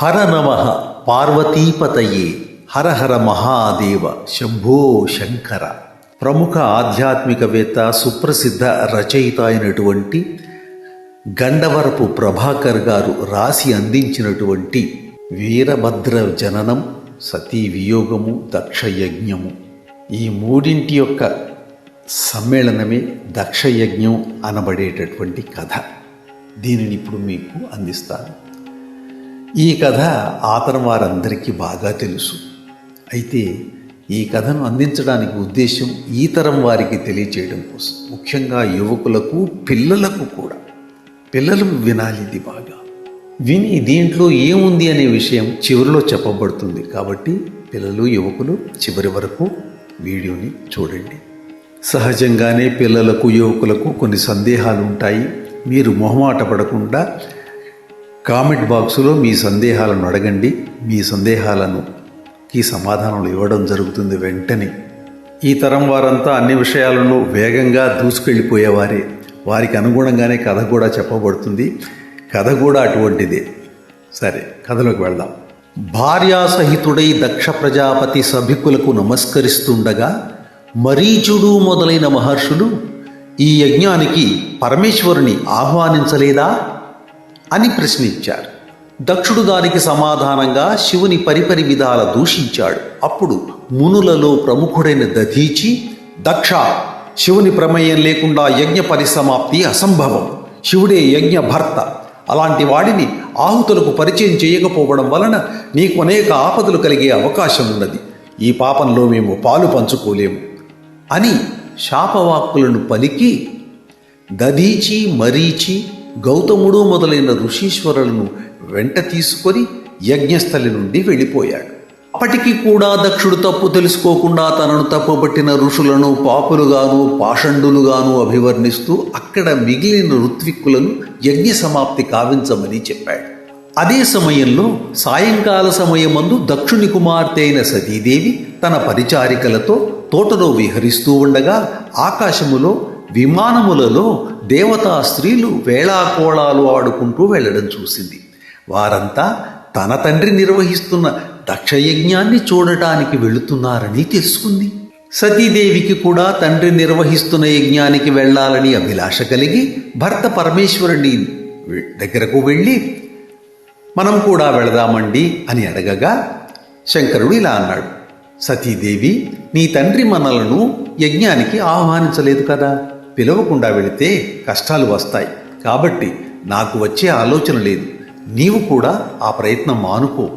హర నమ పార్వతీపతయే హర హర మహాదేవ శంభో శంకర. ప్రముఖ ఆధ్యాత్మికవేత్త సుప్రసిద్ధ రచయిత అయినటువంటి గండవరపు ప్రభాకర్ గారు రాసి అందించినటువంటి వీరభద్ర జననం సతీ వియోగము దక్షయజ్ఞము. ఈ మూడింటి యొక్క సమ్మేళనమే దక్షయజ్ఞం అనబడేటటువంటి కథ. దీనిని ఇప్పుడు మీకు అందిస్తాను. ఈ కథ ఆతరం వారందరికీ బాగా తెలుసు. అయితే ఈ కథను అందించడానికి ఉద్దేశం ఈ తరం వారికి తెలియచేయడం కోసం. ముఖ్యంగా యువకులకు పిల్లలకు కూడా. పిల్లలు వినాలి ఇది బాగా. విని దీంట్లో ఏముంది అనే విషయం చివరిలో చెప్పబడుతుంది కాబట్టి పిల్లలు యువకులు చివరి వరకు వీడియోని చూడండి. సహజంగానే పిల్లలకు యువకులకు కొన్ని సందేహాలు ఉంటాయి. మీరు మొహమాట పడకుండా కామెంట్ బాక్సులో మీ సందేహాలను అడగండి. మీ సందేహాలను ఈ సమాధానాలు ఇవ్వడం జరుగుతుంది వెంటనే. ఈ తరం వారంతా అన్ని విషయాలను వేగంగా దూసుకెళ్ళిపోయేవారే. వారికి అనుగుణంగానే కథ కూడా చెప్పబడుతుంది. కథ కూడా అటువంటిదే. సరే కథలోకి వెళ్దాం. భార్యాసహితుడై దక్ష ప్రజాపతి సభికులకు నమస్కరిస్తుండగా మరీచుడు మొదలైన మహర్షులు ఈ యజ్ఞానికి పరమేశ్వరుని ఆహ్వానించలేదా? అని ప్రశ్నించారు. దక్షుడు దానికి సమాధానంగా శివుని పరిపరి విధాల దూషించాడు. అప్పుడు మునులలో ప్రముఖుడైన దధీచి దక్ష శివుని ప్రమేయం లేకుండా యజ్ఞ పరిసమాప్తి అసంభవం. శివుడే యజ్ఞ భర్త. అలాంటి వాడిని ఆహుతులకు పరిచయం చేయకపోవడం వలన నీకు అనేక ఆపదలు కలిగే అవకాశం ఉన్నది. ఈ పాపంలో మేము పాలు పంచుకోలేము. అని శాపవాక్కులను పలికి దధీచి మరీచి గౌతముడు మొదలైన ఋషీశ్వరులను వెంట తీసుకొని యజ్ఞస్థలి నుండి వెళ్ళిపోయాడు. అప్పటికి కూడా దక్షుడు తప్పు తెలుసుకోకుండా తనను తప్పుపట్టిన ఋషులను పాపులుగాను పాషండులుగాను అభివర్ణిస్తూ అక్కడ మిగిలిన ఋత్విక్కులను యజ్ఞ సమాప్తి కావించమని చెప్పాడు. అదే సమయంలో సాయంకాల సమయమందు దక్షుని కుమార్తె అయిన సతీదేవి తన పరిచారికలతో తోటలో విహరిస్తూ ఉండగా ఆకాశములో విమానములలో దేవతా స్త్రీలు వేళాకోళాలు ఆడుకుంటూ వెళ్ళడం చూసింది. వారంతా తన తండ్రి నిర్వహిస్తున్న దక్షయజ్ఞాన్ని చూడటానికి వెళుతున్నారని తెలుసుకుంది. సతీదేవికి కూడా తండ్రి నిర్వహిస్తున్న యజ్ఞానికి వెళ్ళాలని అభిలాష కలిగి భర్త పరమేశ్వరుని దగ్గరకు వెళ్ళి మనం కూడా వెళదామండి అని అడగగా శంకరుడు ఇలా అన్నాడు సతీదేవి నీ తండ్రి మనలను యజ్ఞానికి ఆహ్వానించలేదు కదా? పిలవకుండా వెళితే కష్టాలు వస్తాయి. కాబట్టి నాకు వచ్చే ఆలోచన లేదు. నీవు కూడా ఆ ప్రయత్నం మానుకో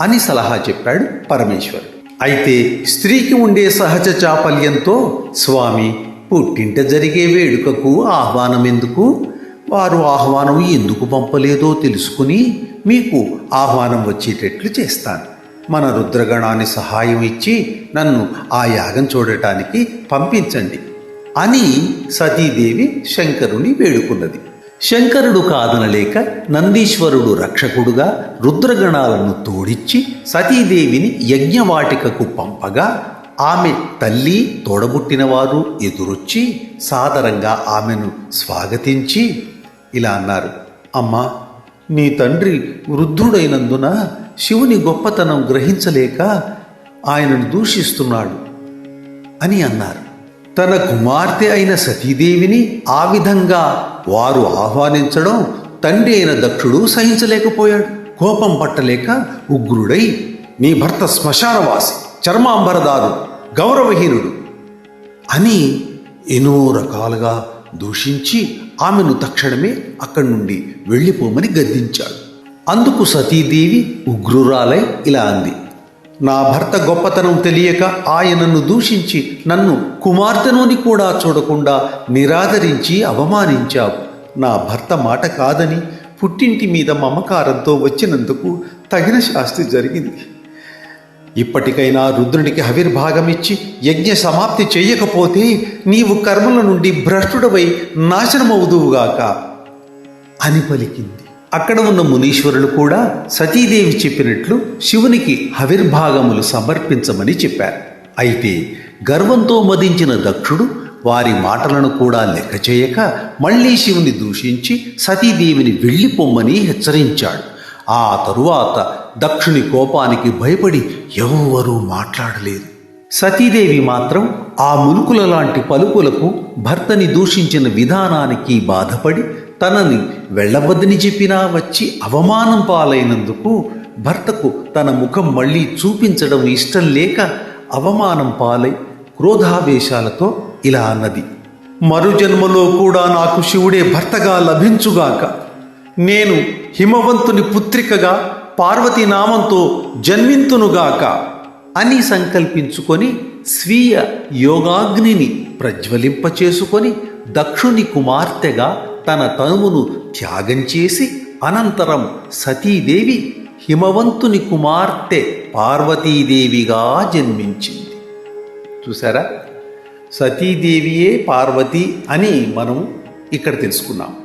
అని సలహా చెప్పాడు పరమేశ్వరుడు. అయితే స్త్రీకి ఉండే సహజ చాపల్యంతో స్వామి పుట్టింట జరిగే వేడుకకు ఆహ్వానం ఎందుకు వారు ఆహ్వానం ఎందుకు పంపలేదో తెలుసుకుని మీకు ఆహ్వానం వచ్చేటట్లు చేస్తాను. మన రుద్రగణాన్ని సహాయం ఇచ్చి నన్ను ఆ యాగం చూడటానికి పంపించండి. అని సతీదేవి శంకరుని వేడుకున్నది. శంకరుడు కాదనలేక నందీశ్వరుడు రక్షకుడుగా రుద్రగణాలను తోడిచ్చి సతీదేవిని యజ్ఞవాటికకు పంపగా ఆమె తల్లి తోడబుట్టినవారు ఎదురొచ్చి సాదరంగా ఆమెను స్వాగతించి ఇలా అన్నారు అమ్మా నీ తండ్రి వృద్ధుడైనందున శివుని గొప్పతనం గ్రహించలేక ఆయనను దూషిస్తున్నాడు అని అన్నారు. తన కుమార్తె అయిన సతీదేవిని ఆ విధంగా వారు ఆహ్వానించడం తండ్రి అయిన దక్షుడు సహించలేకపోయాడు. కోపం పట్టలేక ఉగ్రుడై నీ భర్త శ్మశానవాసి చర్మాంబరదారు గౌరవహీనుడు అని ఎన్నో రకాలుగా దూషించి ఆమెను తక్షణమే అక్కడి నుండి వెళ్ళిపోమని గద్దించాడు. అందుకు సతీదేవి ఉగ్రురాలై ఇలా అంది నా భర్త గొప్పతనం తెలియక ఆయనను దూషించి నన్ను కుమార్తెనుని కూడా చూడకుండా నిరాదరించి అవమానించావు. నా భర్త మాట కాదని పుట్టింటి మీద మమకారంతో వచ్చినందుకు తగిన శాస్తి జరిగింది. ఇప్పటికైనా రుద్రునికి ఇచ్చి యజ్ఞ సమాప్తి చెయ్యకపోతే నీవు కర్మల నుండి భ్రష్టుడవై నాశనమవుదువుగాక అని పలికింది. అక్కడ ఉన్న మునీశ్వరులు కూడా సతీదేవి చెప్పినట్లు శివునికి హవిర్భాగములు సమర్పించమని చెప్పారు. అయితే గర్వంతో మదించిన దక్షుడు వారి మాటలను కూడా లెక్క చేయక మళ్ళీ శివుని దూషించి సతీదేవిని వెళ్ళిపోమ్మని హెచ్చరించాడు. ఆ తరువాత దక్షుని కోపానికి భయపడి ఎవ్వరూ మాట్లాడలేదు. సతీదేవి మాత్రం ఆ ములుకుల లాంటి పలుకులకు భర్తని దూషించిన విధానానికి బాధపడి తనని వెళ్ళవద్దని చెప్పినా వచ్చి అవమానం పాలైనందుకు భర్తకు తన ముఖం మళ్ళీ చూపించడం ఇష్టం లేక అవమానం పాలై క్రోధావేశాలతో ఇలా అన్నది. మరు జన్మలో కూడా నాకు శివుడే భర్తగా లభించుగాక నేను హిమవంతుని పుత్రికగా పార్వతీ నామంతో జన్మింతునుగాక అని సంకల్పించుకొని స్వీయ యోగాగ్నిని ప్రజ్వలింపచేసుకొని దక్షుని కుమార్తెగా తన తనువును త్యాగం చేసి అనంతరం సతీదేవి హిమవంతుని కుమార్తె పార్వతీదేవిగా జన్మించింది. చూసారా సతీదేవియే పార్వతి అని మనం ఇక్కడ తెలుసుకున్నాం.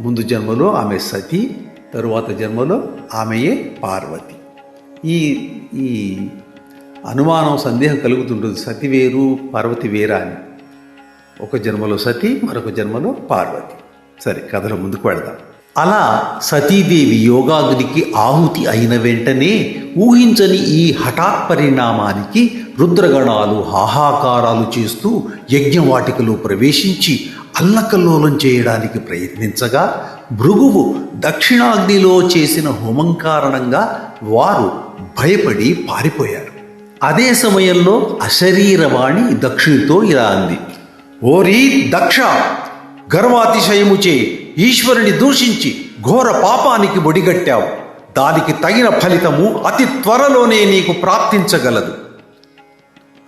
ముందు జన్మలో ఆమె సతీ తరువాత జన్మలో ఆమెయే పార్వతి. ఈ ఈ అనుమానం సందేహం కలుగుతుంటుంది. సతి వేరు పార్వతి వేరా అని. ఒక జన్మలో సతి మరొక జన్మలో పార్వతి. సరే కథలో ముందుకు వెళదాం. అలా సతీదేవి యోగాగ్నికి ఆహుతి అయిన వెంటనే ఊహించని ఈ హఠాత్ పరిణామానికి రుద్రగణాలు హాహాకారాలు చేస్తూ యజ్ఞవాటికలో ప్రవేశించి అల్లకల్లోలం చేయడానికి ప్రయత్నించగా భృగువు దక్షిణాగ్నిలో చేసిన హోమం కారణంగా వారు భయపడి పారిపోయారు. అదే సమయంలో అశరీరవాణి దక్షిణితో ఇలా అంది. ఓరీ దక్ష గర్వాతిశయముచే ఈశ్వరుని దూషించి ఘోర పాపానికి ఒడిగట్టావు దానికి తగిన ఫలితము అతి త్వరలోనే నీకు ప్రాప్తించగలదు.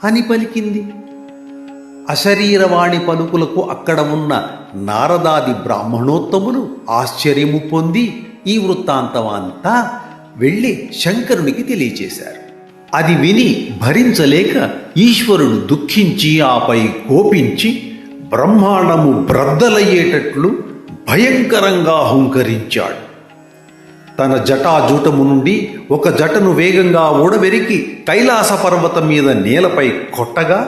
అని పలికింది. అశరీరవాణి పలుకులకు అక్కడ ఉన్న నారదాది బ్రాహ్మణోత్తములు ఆశ్చర్యము పొంది ఈ వృత్తాంతమంతా వెళ్ళి శంకరునికి తెలియచేశారు. అది విని భరించలేక ఈశ్వరుడు దుఃఖించి ఆపై కోపించి బ్రహ్మాండము బ్రద్దలయ్యేటట్లు భయంకరంగా హుంకరించాడు తన జటాజూటము నుండి ఒక జటను వేగంగా ఊడబెరికి కైలాస పర్వతం మీద నేలపై కొట్టగా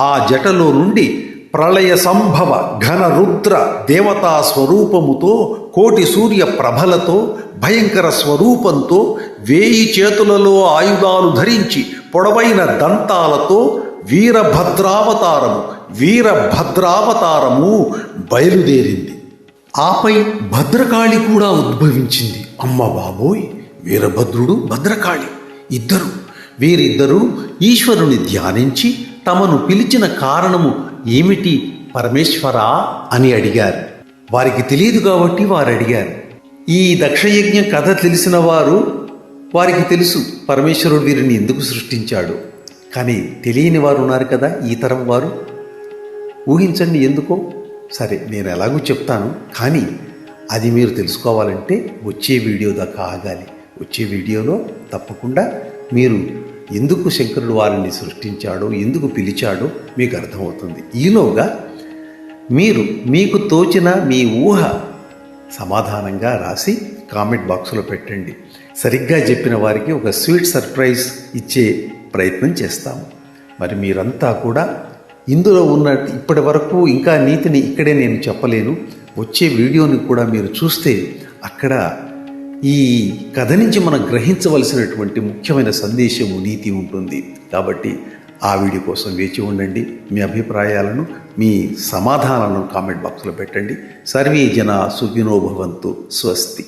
ఆ జటలో నుండి ప్రళయ సంభవ ఘన రుద్ర దేవతా స్వరూపముతో కోటి సూర్య ప్రభలతో భయంకర స్వరూపంతో వేయి చేతులలో ఆయుధాలు ధరించి పొడవైన దంతాలతో వీరభద్రావతారము వీరభద్రావతారము బయలుదేరింది. ఆపై భద్రకాళి కూడా ఉద్భవించింది. అమ్మ బాబోయ్ వీరభద్రుడు భద్రకాళి ఇద్దరు. వీరిద్దరూ ఈశ్వరుని ధ్యానించి తమను పిలిచిన కారణము ఏమిటి పరమేశ్వరా అని అడిగారు. వారికి తెలియదు కాబట్టి వారు అడిగారు ఈ దక్షయజ్ఞ కథ తెలిసిన వారు వారికి తెలుసు పరమేశ్వరుడు వీరిని ఎందుకు సృష్టించాడు. కానీ తెలియని వారు ఉన్నారు కదా ఈ తరం వారు. ఊహించండి ఎందుకో? సరే నేను ఎలాగూ చెప్తాను కానీ అది మీరు తెలుసుకోవాలంటే వచ్చే వీడియో దాకా ఆగాలి. వచ్చే వీడియోలో తప్పకుండా మీరు ఎందుకు శంకరుడు వారిని సృష్టించాడో ఎందుకు పిలిచాడో మీకు అర్థమవుతుంది. ఈలోగా మీరు మీకు తోచిన మీ ఊహ సమాధానంగా రాసి కామెంట్ బాక్స్లో పెట్టండి. సరిగ్గా చెప్పిన వారికి ఒక స్వీట్ సర్ప్రైజ్ ఇచ్చే ప్రయత్నం చేస్తాము. మరి మీరంతా కూడా ఇందులో ఉన్న ఇప్పటి వరకు ఇంకా నీతిని ఇక్కడే నేను చెప్పలేను. వచ్చే వీడియోని కూడా మీరు చూస్తే అక్కడ ఈ కథ నుంచి మనం గ్రహించవలసినటువంటి ముఖ్యమైన సందేశము నీతి ఉంటుంది. కాబట్టి ఆ వీడియో కోసం వేచి ఉండండి. మీ అభిప్రాయాలను మీ సమాధానాలను కామెంట్ బాక్స్లో పెట్టండి. సర్వే జన సుఖినోభవంతు స్వస్తి.